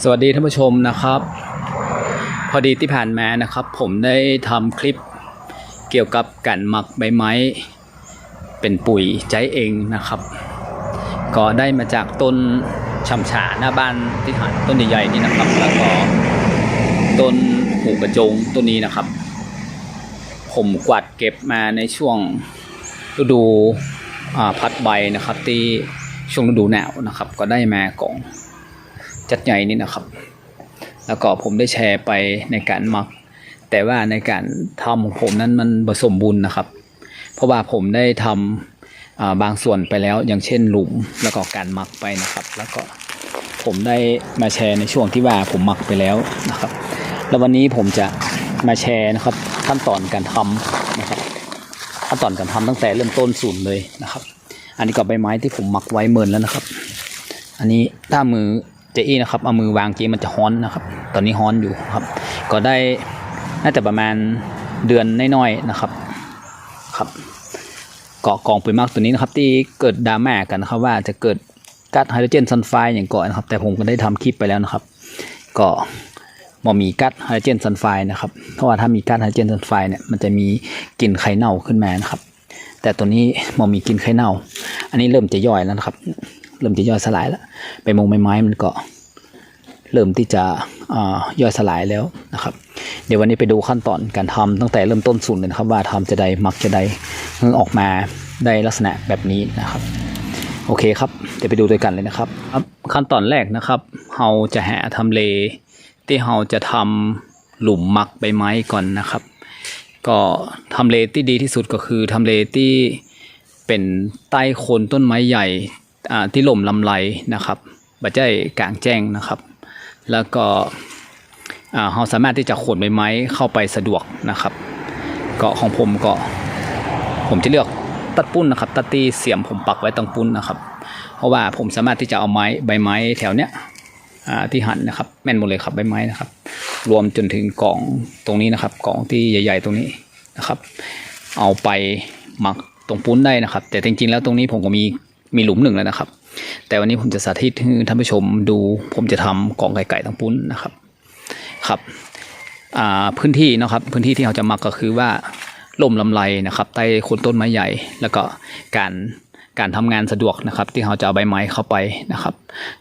สวัสดีท่านผู้ชมนะครับ พอดีที่ผ่านมานะครับ ผมได้ทำคลิปเกี่ยวกับการหมักใบไม้ เป็นปุ๋ยใจเองนะครับ ก็ได้มาจากต้นช่ำฉาหน้าบ้านที่หันต้นใหญ่ๆนี่นะครับ แล้วก็ต้นหูกระจงต้นนี้นะครับ ผมกวาดเก็บมาในช่วงฤดูพัดใบนะครับ ที่ช่วงฤดูหนาวนะครับ ก็ได้มากล่อง จัดใหญ่นี่นะครับ แล้วก็ผมได้แชร์ไปในการหมัก แต่ว่าในการทำของผมนั้นมันผสมบูรณ์นะครับ เพราะว่าผมได้ทำอ่าบางส่วนไปแล้ว อย่างเช่นหลุมแล้วก็การหมักไปนะครับ แล้วก็ผมได้มาแชร์ในช่วงที่ว่าผมหมักไปแล้วนะครับ แล้ววันนี้ผมจะมาแชร์นะครับขั้นตอนการทำนะครับ ขั้นตอนการทำตั้งแต่เริ่มต้นศูนย์เลยนะครับ อันนี้ก็ใบไม้ที่ผมหมักไว้เมินแล้วนะครับ อันนี้ถ้ามือ เจอี้นะครับเอามือวางเจมันจะฮ้อนนะครับ ตอนนี้ฮ้อนอยู่ครับ ก็ได้น่าจะประมาณเดือนน้อยๆนะครับครับเกาะกองปุ๋ยมักตัวนี้นะครับ ที่เกิดดราม่ากันนะครับ ว่าจะเกิดก๊าซไฮโดรเจนซัลไฟด์อย่างก่อนนะครับ แต่ผมก็ได้ทำคลิปไปแล้วนะครับ ก็มอมีก๊าซไฮโดรเจนซัลไฟด์นะครับ เพราะว่าถ้ามีก๊าซไฮโดรเจนซัลไฟด์เนี่ยมันจะมีกลิ่นไข่เน่าขึ้นมานะครับ แต่ตัวนี้มอมีกลิ่นไข่เน่า อันนี้เริ่มจะย่อยแล้วนะครับ เริ่มจะย่อยสลายแล้วใบมงใบไม้มันก็เริ่มที่จะย่อยสลายแล้วนะครับ เดี๋ยววันนี้ไปดูขั้นตอนการทำตั้งแต่เริ่มต้นศูนย์เลยนะครับ ว่าทำจะได้มักจะได้ออกมาได้ลักษณะแบบนี้นะครับ โอเคครับเดี๋ยวไปดูด้วยกันเลยนะครับ ขั้นตอนแรกนะครับเราจะหาทำเลที่เราจะทำหลุมมักใบไม้ก่อนนะครับ ก็ทำเลที่ดีที่สุดก็คือทำเลที่เป็นใต้โคนต้นไม้ใหญ่ ที่ล่มลำไรนะครับบัจใจกลางแจ้งนะครับ แล้วก็อาเราสามารถที่จะขนใบไม้เข้าไปสะดวกนะครับเก็ของผมก็ผมจะเลือกตัดปุ้นนะครับตัดที่เสียมผมปักไว้ตรงปุ้นนะครับ เพราะว่าผมสามารถที่จะเอาไม้ใบไม้แถวเนี้ยที่หั่นนะครับ แม่นหมดเลยครับใบไม้นะครับ รวมจนถึงกล่องตรงนี้นะครับกล่องที่ใหญ่ ๆ ตรงนี้นะครับ เอาไปหมักตรงปุ้นได้นะครับ แต่จริงๆแล้วตรงนี้ผมก็มี มีหลุมหนึ่งแล้วนะครับ แต่วันนี้ผมจะสาธิตให้ท่านผู้ชมดู ผมจะทำกล่องไก่ๆตรงปุ้นนะครับครับอ่าพื้นที่นะครับพื้นที่ที่เราจะมักก็คือว่าล่มลำไรนะครับใต้โคนต้นไม้ใหญ่ แล้วก็การการทำงานสะดวกนะครับ ที่เราจะเอาใบไม้เข้าไปนะครับ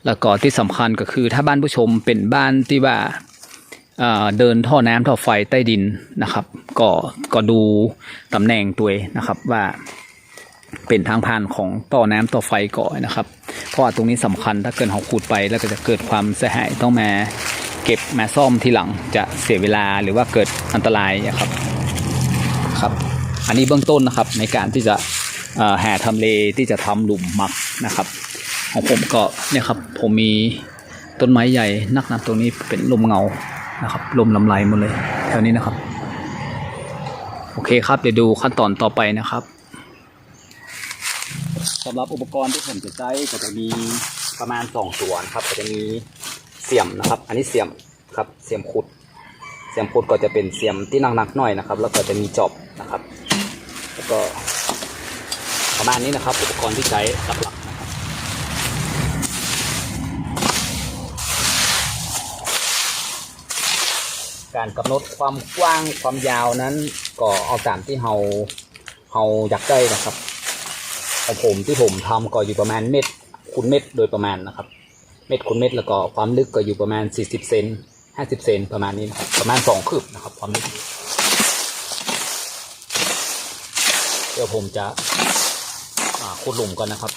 แล้วก็ที่สำคัญก็คือถ้าบ้านผู้ชมเป็นบ้านที่ว่าเดินท่อน้ำท่อไฟใต้ดินนะครับ ก็ก็ดูตำแหน่งตัวนะครับว่า เป็นทางผ่านของต่อน้ำต่อไฟก่อนนะครับ เพราะว่าตรงนี้สำคัญถ้าเกิดเราขูดไปแล้วก็จะเกิดความเสียหายต้องมาเก็บมาซ่อมทีหลังจะเสียเวลาหรือว่าเกิดอันตรายนะครับครับ อันนี้เบื้องต้นนะครับในการที่จะเอ่อหาทำเลที่จะทำหลุมหมักนะครับ ของผมก็เนี่ยครับผมมีต้นไม้ใหญ่นักนะตรงนี้เป็นลมเงานะครับลมลำไรหมดเลยแถวนี้นะครับ โอเคครับเดี๋ยวดูขั้นตอนต่อไปนะครับ สำหรับอุปกรณ์ที่ผมจะใช้ก็จะมีประมาณสองตัวนะครับก็จะมีเสียมนะครับ อันนี้เสียมครับเสียมขุด เสียมขุดก็จะเป็นเสียมที่หนักๆหน่อยนะครับ แล้วก็จะมีจอบนะครับ แล้วก็ประมาณนี้นะครับ อุปกรณ์ที่ใช้หลักๆนะครับการกำหนดความกว้างความยาวนั้นก็เอาตามที่เราเราอยากได้นะครับ ของผมที่ผมทำก็อยู่ประมาณเม็ดคูณเม็ดโดยประมาณนะครับ เม็ดคูณเม็ดแล้วก็ความลึกก็อยู่ประมาณ 40เซน50 เซนประมาณนี้นะครับประมาณ 2 คืบนะครับ ความลึกเดี๋ยวผมจะขุดหลุมก่อนนะครับ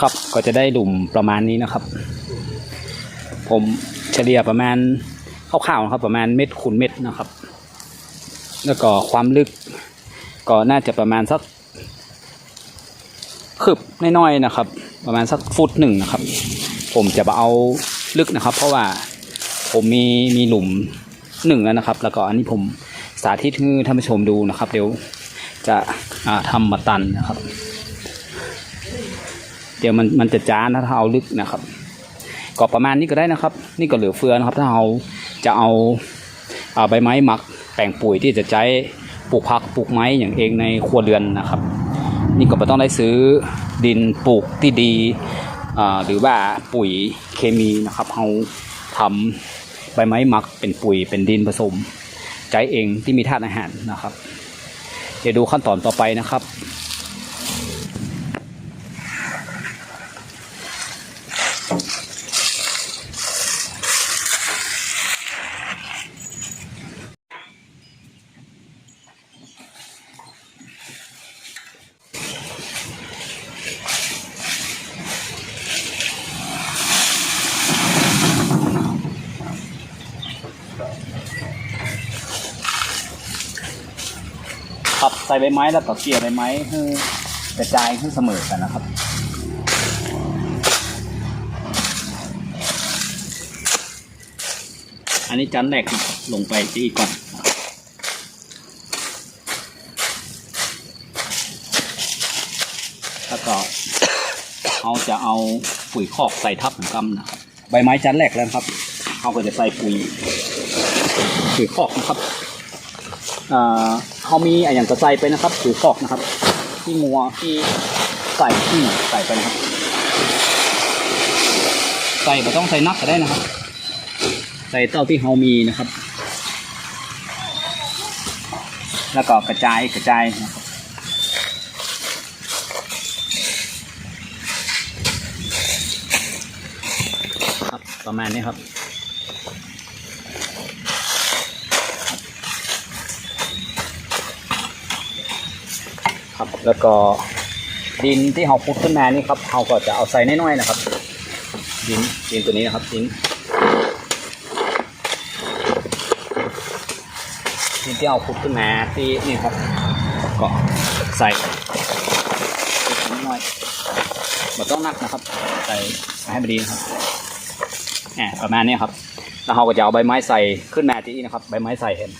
ครับก็จะได้หลุมประมาณนี้นะครับ ผมเฉลี่ยประมาณคร่าวๆนะครับประมาณเม็ดคูณเม็ดนะครับ แล้วก็ความลึกก็น่าจะประมาณสักคืบน้อยๆนะครับ ประมาณสักฟุตหนึ่งนะครับ ผมจะเอาลึกนะครับ เพราะว่าผมมีมีหลุมหนึ่งแล้วนะครับ แล้วก็อันนี้ผมสาธิตให้ท่านผู้ชมดูนะครับ เดี๋ยวจะอ่าทำมาตันนะครับ เดี๋ยวมันมันจะจานะถ้าเอาลึกนะครับ ก็ประมาณนี้ก็ได้นะครับ นี่ก็เหลือเฟือนะครับ ถ้าเราจะเอาเอาใบไม้หมักแปลงปุ๋ยที่จะใช้ปลูกผักปลูกไม้อย่างเองในครัวเรือนนะครับ นี่ก็ไม่ต้องได้ซื้อดินปลูกที่ดีหรือว่าปุ๋ยเคมีนะครับเราทำใบไม้หมักเป็นปุ๋ยเป็นดินผสมใช้เองที่มีธาตุอาหารนะครับ เดี๋ยวดูขั้นตอนต่อไปนะครับ ใบไม้แล้วก็เกี่ยวใบไม้ให้กระจายให้เสมอกันนะครับอันนี้จันแรกลงไปที่ก่อนแล้วก็เราจะเอาปุ๋ยคอกใส่ทับเหมือนกันนะครับใบไม้จันแรกแล้วครับเราก็จะใส่ปุ๋ยปุ๋ยคอกนะครับอ่า เขามีอะไรอย่างกระใส่ไปนะครับถือฟอกนะครับ ที่งัวที่ใส่ที่ใส่ไปนะครับ ใส่ไม่ต้องใส่นักก็ได้นะครับ ใส่เต้าที่เขามีนะครับ แล้วก็กระจายกระจายนะครับครับประมาณนี้ครับ ครับ แล้วก็ดินที่เราพุดขึ้นมานี่ครับเราก็จะเอาใส่น้อยๆนะครับ ดินดินตัวนี้นะครับดินดินที่เราพุดขึ้นมาที่นี่ครับก็ใส่น้อยๆไม่ต้องหนักนะครับ ใส่ให้พอดีนะครับแหมประมาณนี้ครับแล้วเราก็จะเอาใบไม้ใส่ขึ้นมาที่นี่นะครับ ใบไม้ใส่เห็น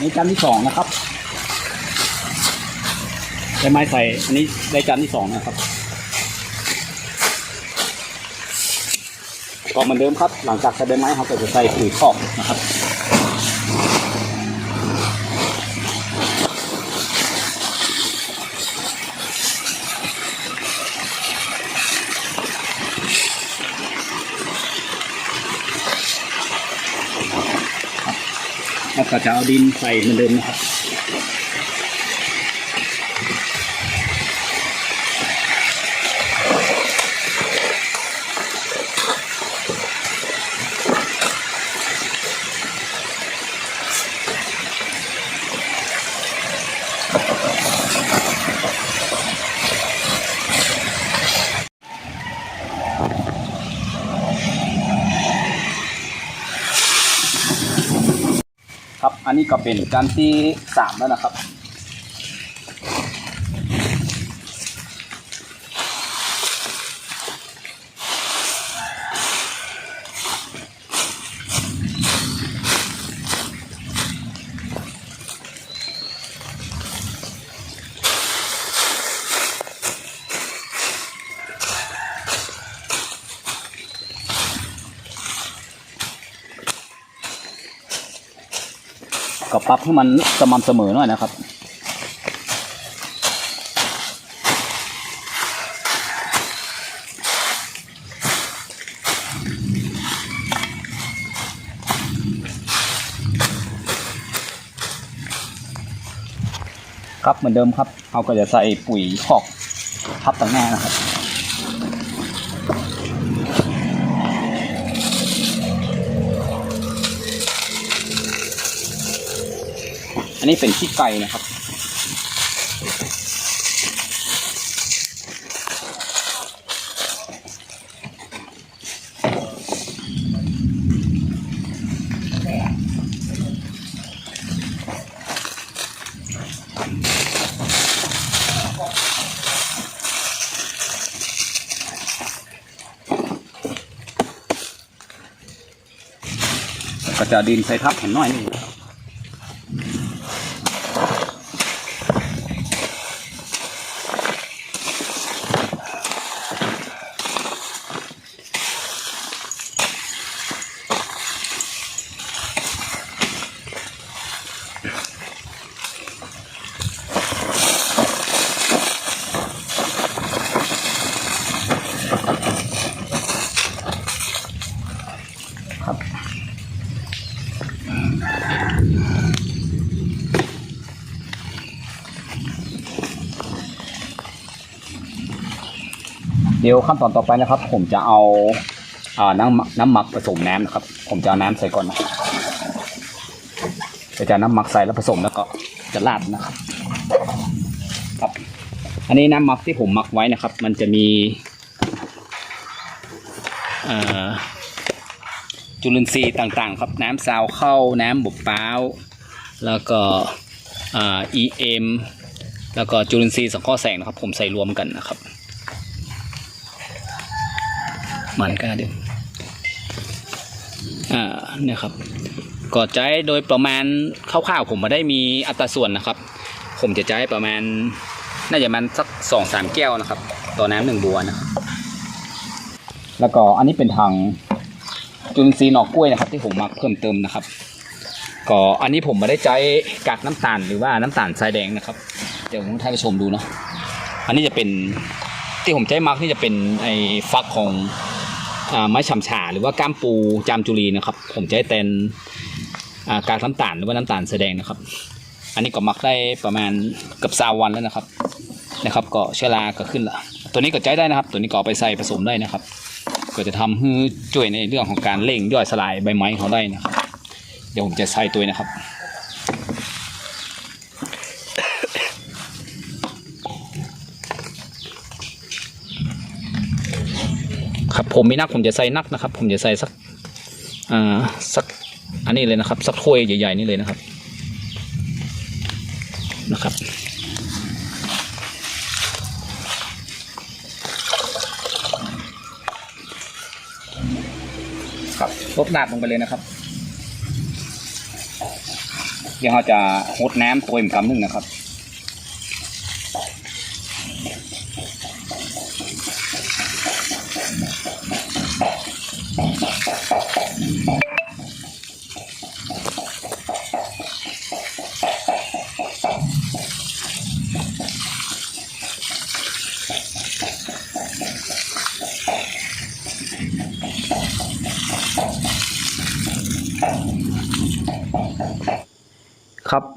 นี่จานที่สองนะครับใช้ไม้ใส่อันนี้ได้จานที่สองนะครับก็เหมือนเดิมครับ หลังจากใส่ใบไม้เขาก็จะใส่ปุ๋ยคอกนะครับ ก็จะเอาดินใส่เหมือนเดิมนะครับ อันนี้ก็เป็นการที่สามแล้วนะครับ ปรับให้มันสม่ำเสมอหน่อยนะครับครับเหมือนเดิมครับ เราก็จะใส่ปุ๋ยคอกพับต่างหน้านะครับ อันนี้เป็นขี้ไก่นะครับ ก็จะดินใส่ทับแผ่นน้อยนี่ เดี๋ยวขั้นตอนต่อไปนะครับ ผมจะเอาอ่าน้ำน้ำหมักผสมน้ำนะครับ ผมจะเอาน้ำใส่ก่อนนะจะเอาน้ำหมักใส่แล้วผสมแล้วก็จะราดนะครับครับ อันนี้น้ำหมักที่ผมหมักไว้นะครับ มันจะมีจุลินทรีย์ต่างๆ ครับ น้ำซาวเข้าน้ำบกเป้าแล้วก็อ่า EM แล้วก็จุลินทรีย์สังเคราะห์แสงนะครับ ผมใส่รวมกันนะครับ มันก็เดียวอ่าเนี่ยครับก็ใช้โดยประมาณคร่าวๆผมมาได้มีอัตราส่วนนะครับ ผมจะใช้ประมาณ น่าจะมันสักสองสามแก้วนะครับ ต่อน้ำหนึ่งบัวนะครับแล้วก็อันนี้เป็นทางจุลินทรีย์หนอกกล้วยนะครับ ที่ผมมาเพิ่มเติมนะครับ ก็อันนี้ผมม่ได้ใช้กากน้ำตาลหรือว่าน้ำตาลทรายแดงนะครับเดี๋ยวผมให้ผู้ชมดูเนาะอันนี้จะเป็นที่ผมใช้มาร์กนี่จะเป็นไอ้ฟักของ ไม้ฉ่ำฉาหรือว่าก้ามปูจามจุลีนะครับ ผมจะใช้เป็นกากน้ำตาลหรือว่าน้ำตาลแสดงนะครับ อันนี้ก็หมักได้ประมาณเกือบสาวันแล้วนะครับนะครับ ก็เชื้อราก็ขึ้นละตัวนี้ก็ใช้ได้นะครับ ตัวนี้ก็ไปใส่ผสมได้นะครับ ก็จะทำให้ช่วยในเรื่องของการเร่งย่อยสลายใบไม้เขาได้นะครับ เดี๋ยวผมจะใส่ตัวนะครับ ครับ ผมมีนักผมจะใส่นักนะครับ ผมจะใส่สักอ่าสักอันนี้เลยนะครับ สักถ้วยใหญ่ๆนี่เลยนะครับนะครับ ครับลดน้ำลงไปเลยนะครับ เดี๋ยวเราจะหดน้ำตัวอีกคำหนึ่งนะครับ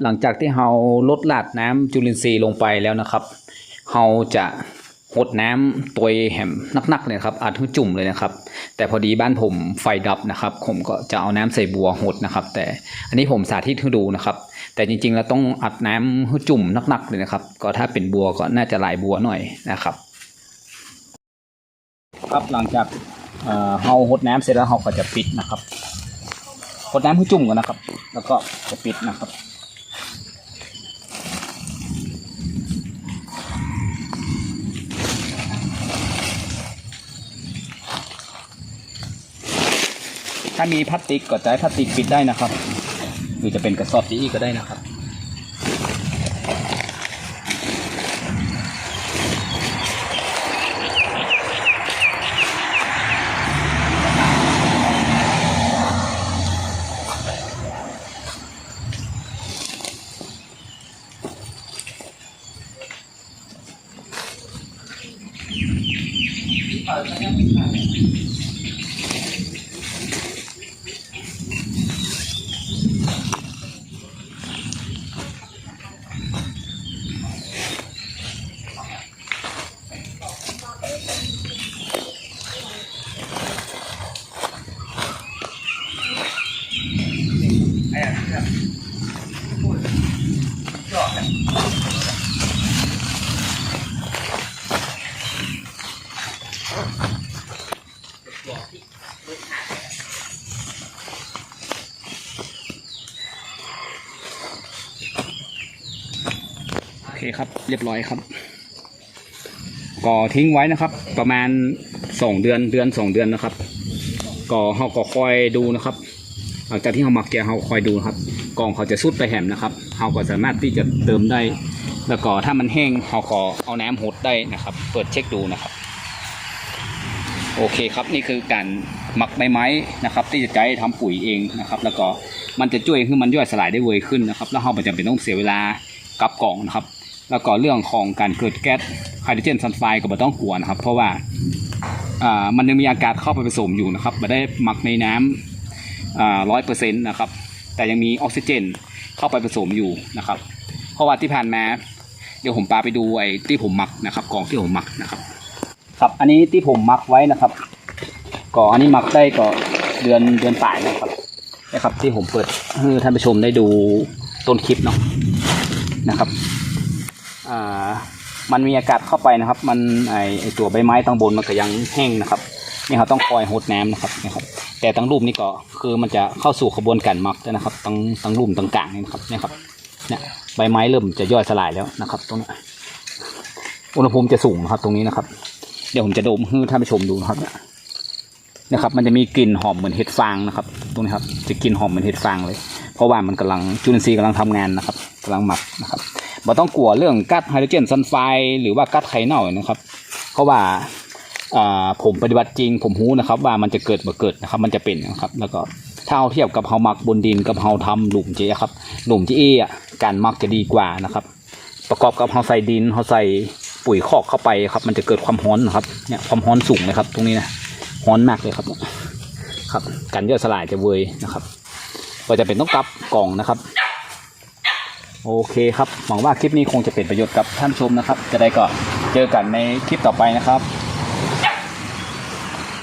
หลังจากที่เราลดหลาดน้ำจุลินทรีย์ลงไปแล้วนะครับเราจะหดน้ำตัวแหมนักๆเลยครับอาจจุ่มเลยนะครับ แต่พอดีบ้านผมไฟดับนะครับ ผมก็จะเอาน้ำใส่บัวหดนะครับ แต่อันนี้ผมสาธิตให้ดูนะครับ แต่จริงๆแล้วต้องอัดน้ำให้จุ่มนักๆเลยนะครับ ก็ถ้าเป็นบัวก็น่าจะหลายบัวหน่อยนะครับ ครับหลังจากเอาหดน้ำเสร็จแล้วเราก็จะปิดนะครับหดน้ำให้จุ่มก่อนนะครับ แล้วก็จะปิดนะครับ ถ้ามีพลาสติกก็ให้พลาสติกปิดได้นะครับ หรือจะเป็นกระสอบจีอีก็ได้นะครับเปิดแล้ว เคครับเรียบร้อยครับก็ทิ้งไว้นะครับ ประมาณสองเดือนเดือนสองเดือนนะครับก็เขาก็คอยดูนะครับหลังจากที่เขาหมักแกงเขาคอยดูครับกล่องเขาจะสุดไปแหมนะครับเขาก็สามารถที่จะเติมได้ แล้วก็ถ้ามันแห้งเขาก็เอาน้ำหดได้นะครับ เปิดเช็คดูนะครับ โอเคครับนี่คือการหมักใบไม้นะครับ ที่จะใช้ทำปุ๋ยเองนะครับ แล้วก็มันจะช่วยให้มันย่อยสลายได้เวยขึ้นนะครับ แล้วเราไม่จำเป็นต้องเสียเวลากับกล่องนะครับ แล้วก็เรื่องของการเกิดแก๊สไฮโดรเจนซัลไฟด์ก็ไม่ต้องกลัวนะครับ เพราะว่าอ่ามันยังมีอากาศเข้าไปผสมอยู่นะครับไม่ได้หมักในน้ำร้อยเปอร์เซ็นต์นะครับ แต่ยังมีออกซิเจนเข้าไปผสมอยู่นะครับ เพราะว่าที่ผ่านมาเดี๋ยวผมปาไปดูไอ้ที่ผมหมักนะครับกล่องที่ผมหมักนะครับ ครับอันนี้ที่ผมหมักไว้นะครับก็อันนี้หมักได้ก็เดือนเดือนปลายนะครับนะครับที่ผมเปิดให้ท่านผู้ชมได้ดูต้นคลิปเนาะนะครับ มันมีอากาศเข้าไปนะครับ มันไอไอตัวใบไม้ตั้งบนมันก็ยังแห้งนะครับนี่เขาต้องคอยหดน้ำนะครับนะครับ แต่ตั้งรูปนี่ก็คือมันจะเข้าสู่ขบวนการมักแล้วนะครับตั้งตั้งรูปตั้งกลางนี่นะครับเนี่ยครับเนี่ยใบไม้เริ่มจะย่อยสลายแล้วนะครับ ตรงนี้อุณหภูมิจะสูงนะครับ ตรงนี้นะครับ เดี๋ยวผมจะดมให้ท่านผู้ชมดูนะครับนะครับ มันจะมีกลิ่นหอมเหมือนเห็ดฟางนะครับ ตรงนี้ครับ จะกลิ่นหอมเหมือนเห็ดฟางเลย เพราะว่ามันกำลังจุลินทรีย์กำลังทำงานนะครับกำลังหมักนะครับ บ่ต้องกลัวเรื่องกัดไฮโดรเจนซัลไฟด์หรือว่ากัดไข่เน่านะครับเพราะว่าผมปฏิบัติจริงผมรู้นะครับว่ามันจะเกิดบ่เกิดนะครับ มันจะเป็นนะครับ แล้วก็ถ้าเอาเทียบกับเฮาหมักบนดินกับเฮาทำหลุมเจครับหลุมที่เออะการหมักจะดีกว่านะครับ ประกอบกับเฮาใส่ดินเฮาใส่ปุ๋ยคอกเข้าไปครับ มันจะเกิดความร้อนนะครับเนี่ยความร้อนสูงเลยครับ ตรงนี้นะร้อนมากเลยครับเนี่ยครับการย่อยสลายจะเวยนะครับ ก็จะเป็นต้องกลับกล่องนะครับ โอเคครับหวังว่าคลิปนี้คงจะเป็นประโยชน์กับท่านชมนะครับ จะได้ก็เจอกันในคลิปต่อไปนะครับ